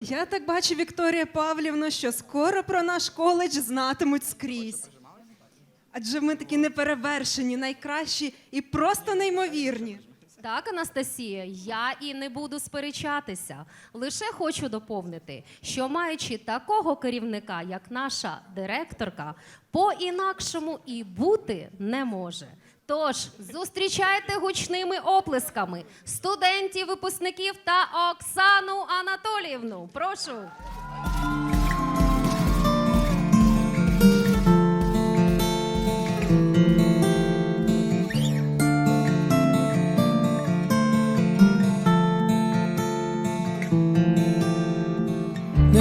Я так бачу, Вікторія Павлівна, що скоро про наш коледж знатимуть скрізь. Адже ми такі неперевершені, найкращі і просто неймовірні. Так, Анастасія, я і не буду сперечатися. Лише хочу доповнити, що маючи такого керівника, як наша директорка, по-інакшому і бути не може. Тож зустрічайте гучними оплесками студентів, випускників та Оксану Анатоліївну. Прошу.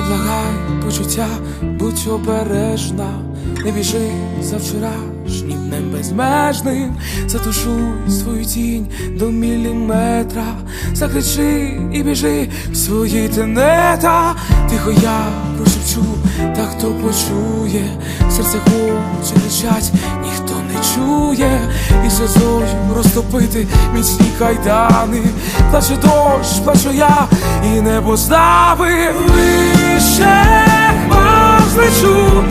Благай почуття, будь обережна, не біжи за вчорашнім днем безмежним, затушуй свою тінь до міліметра, закричи і біжи в свої тенета, тихо я прошепчу, та хто почує, серце хоче кричать, ніхто не чує, і сльозою розтопити міцні кайдани, плаче дощ, плачу я, і небо знави вище хмар злечу,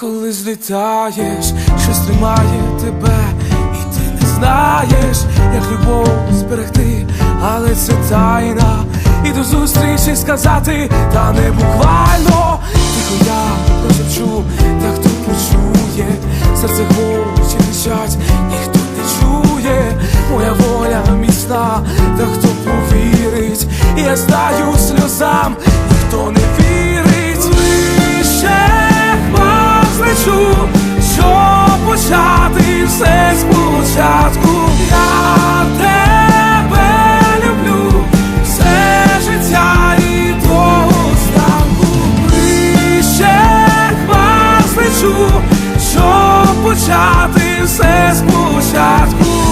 коли злітаєш, щось тримає тебе, і ти не знаєш, як любов зберегти, але це тайна. І до зустрічі сказати, та не буквально. Тихо я все спочатку. Я тебе люблю, все життя і до останку. Вище хмар лечу, щоб почати все спочатку.